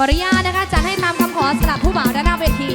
ขออนุญาตนะคะจะให้ตามคำขอสำหรับผู้บ่าวด้านหน้าเวที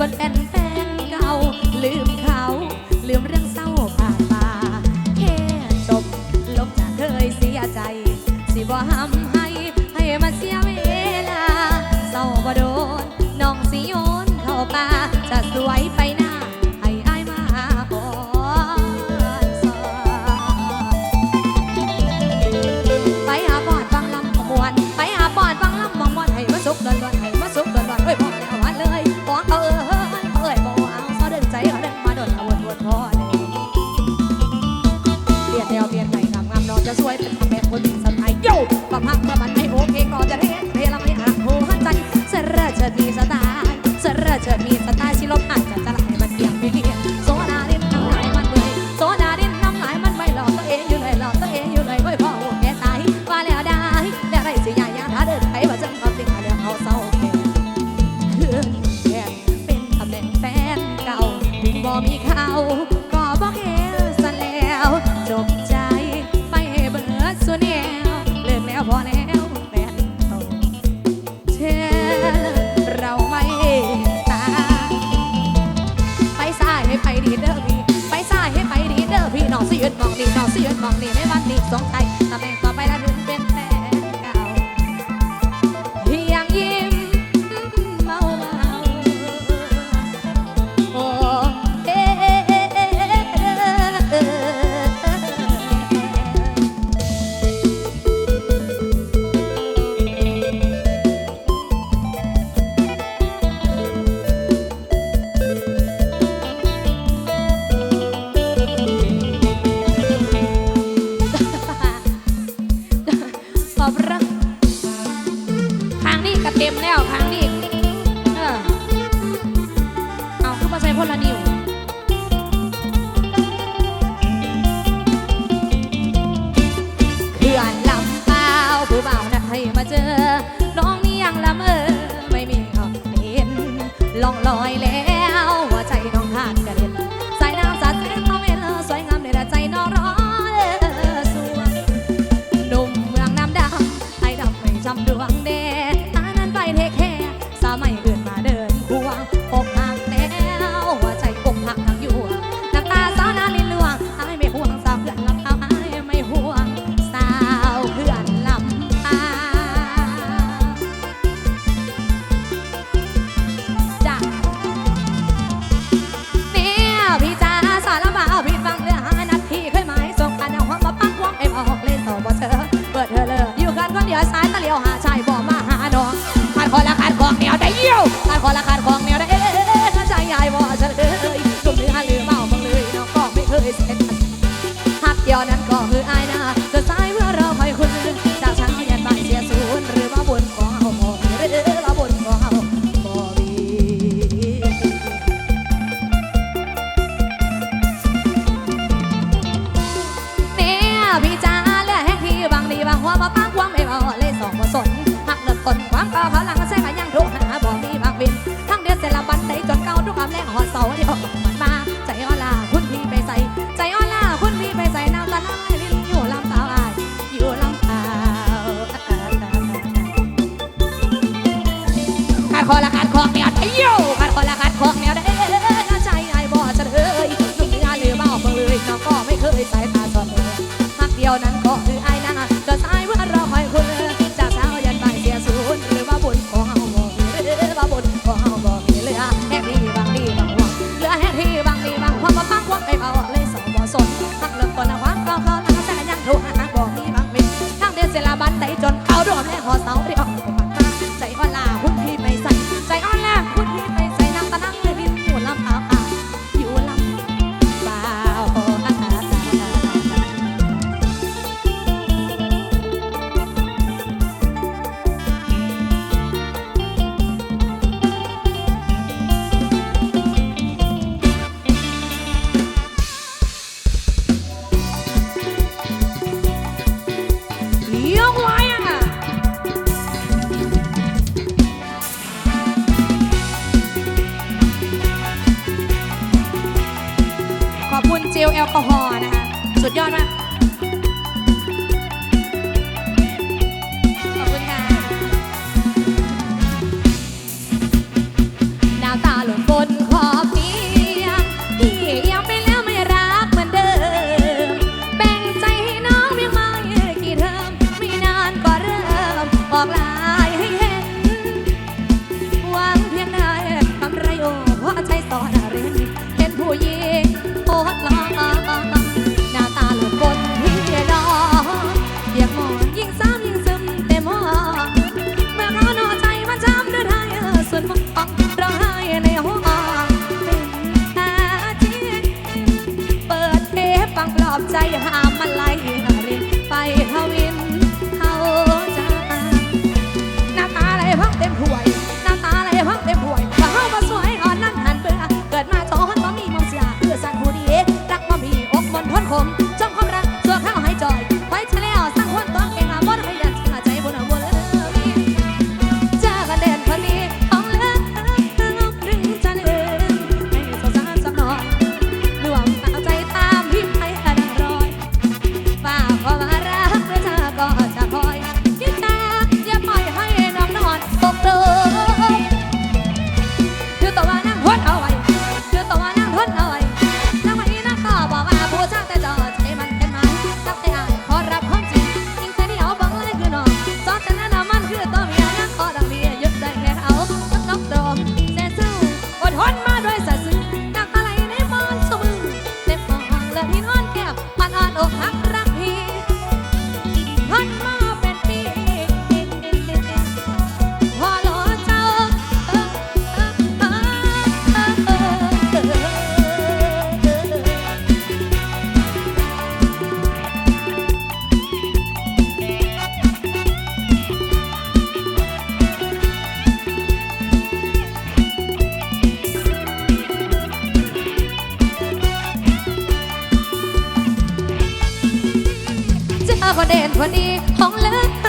บ่เป็นแฟนเก่า ลืมเขา ลืมเรื่องเศร้าผ่านมา แค่จบลบจากเคยเสียใจ สิบ่ห้ำให้ ให้มาเสียเวลาเศร้าบ่โดน น้องสิโยนเข้าป่าจะสวยไปน บ่มีเขาก็บ่เฮซะแล้วจบใจไปเบิดส่วนแนวเลิกแล้วพอแล้วแฟนเขาเช่เราไม่ตาไปซ้ายให้ไปดีเด้อพี่ไปซ้ายให้ไปดีเด้อพี่น้องสิยืนมองนี่น้องสิยืนมองนี่ในวันนี้สงใจแตะแม่ my life. ประเด็นพอดีของเลิก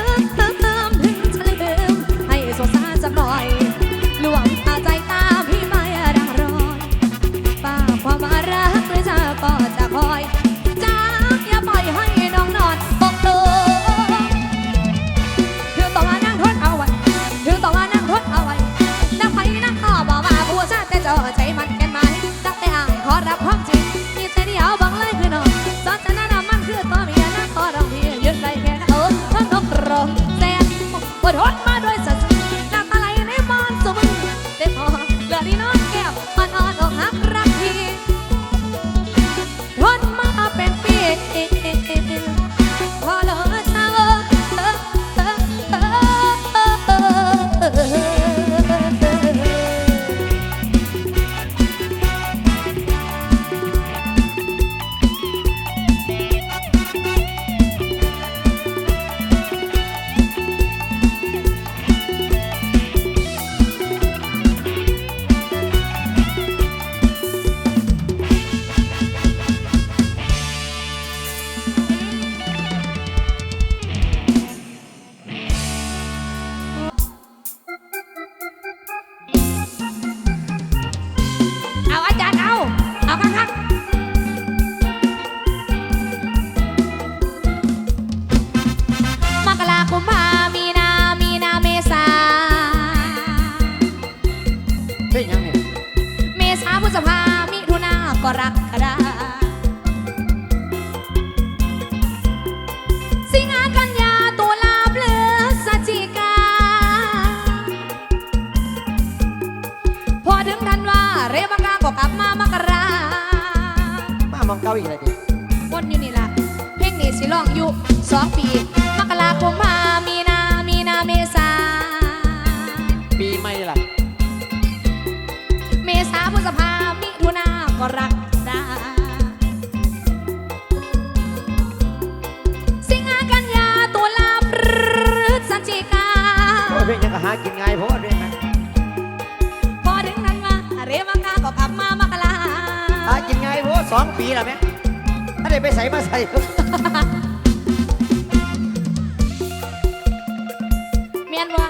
นวะ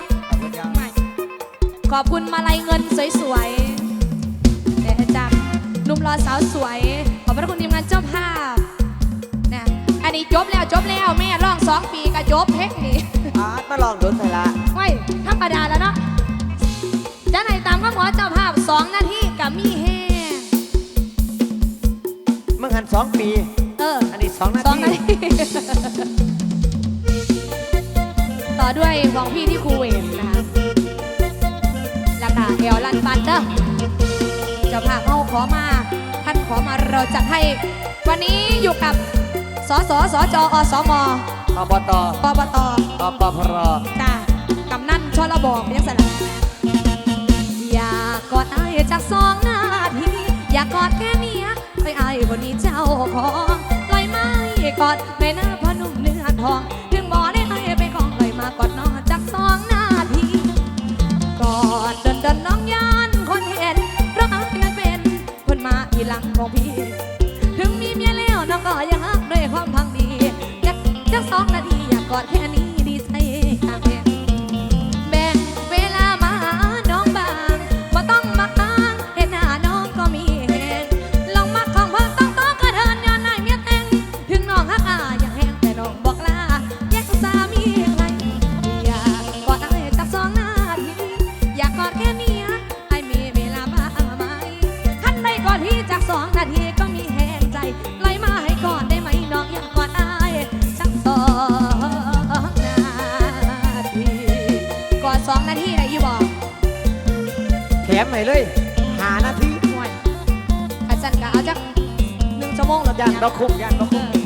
ขอบคุณมาลัยเงินสวยๆแต่จำนุ่มรอสาวสวย ขอบพระคุณทีมงานเจ้าภาพนะอันนี้จบแล้วจบแล้วแม่ร้องสองปีก็จบเพลงนี้อ๋อมาลองโดนใส่ละไม่ธรรมดาแล้วเนาะจ้านในตามข้อหมอเจ้าภาพสองนาทีกับมีเฮเมื่อหันสองปี เออ อันนี้สองนาทีสองนาที ต่อด้วยของพี่ที่คูเวนนะคะราคาเอลลันบันเดอร์เจ้าภาพเขาขอมาท่านขอมาเราจัดให้วันนี้อยู่กับสสสจอสมอบตปบตอปพรจ้ากำนันชลบอกเป็นยังไงล่ะอยากกอดไอ้ายจากสองนาทีอยากกอดแค่เนี้ยไอ้ไอ้ายคนนี้เจ้าของลอยไม้กอดในหน้าพอหนุ่มเนื้อทอง กอดนองจากสองนาทีกอดเดินเดินน้องยานคนเห็นเพราะไอ้ายนั้นเป็นคนมาทีหลังของพี่ ถึงมีเมียแล้วน้องก็ยังรักด้วยความพังดีอยากจักสองนาทีอยากกอดแค่นี้ เลยหานาทีห่วยขันสันกะเอาจักหนึ่งชั่วโมงแล้วย่านก็คุ้มย่านก็คุ้ม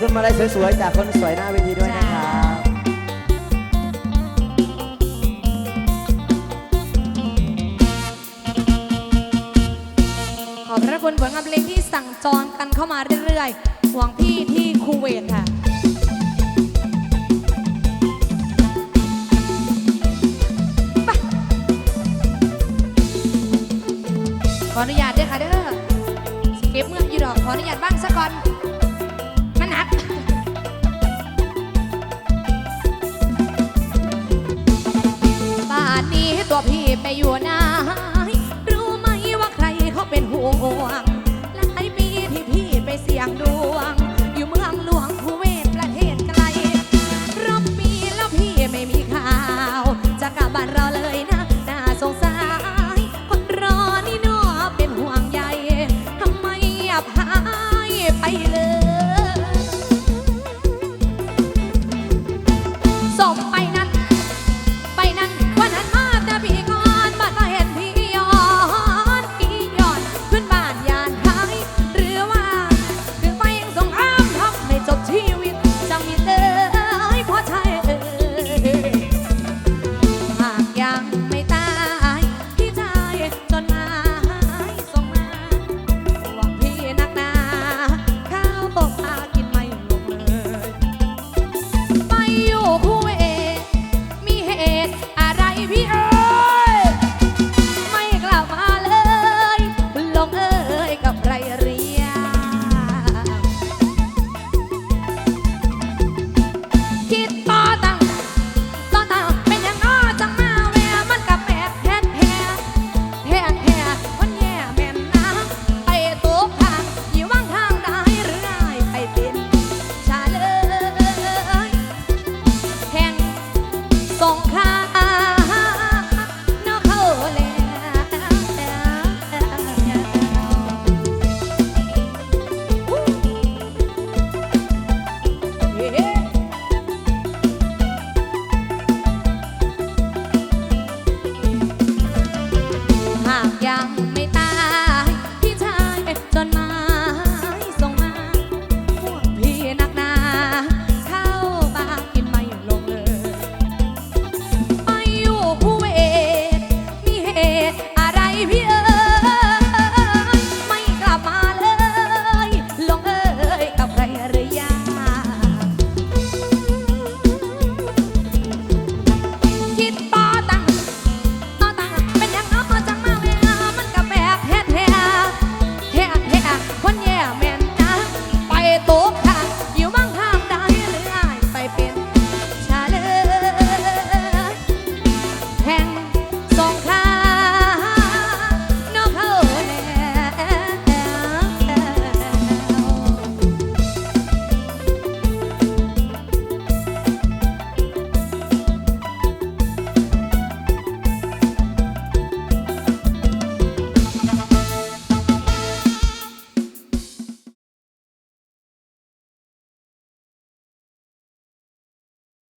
คุณมาลัยสวยๆจากคนสวยหน้าเวทีด้วยนะครับขอบพระคุณผลงานเพลงที่สั่งจองกันเข้ามาเรื่อยๆห่วงพี่ที่คูเวตค่ะขออนุญาตด้วยค่ะเด้อสเก็บเมื่ออยู่ดอกขออนุญาตบ้างสักก่อน อยู่หนรู้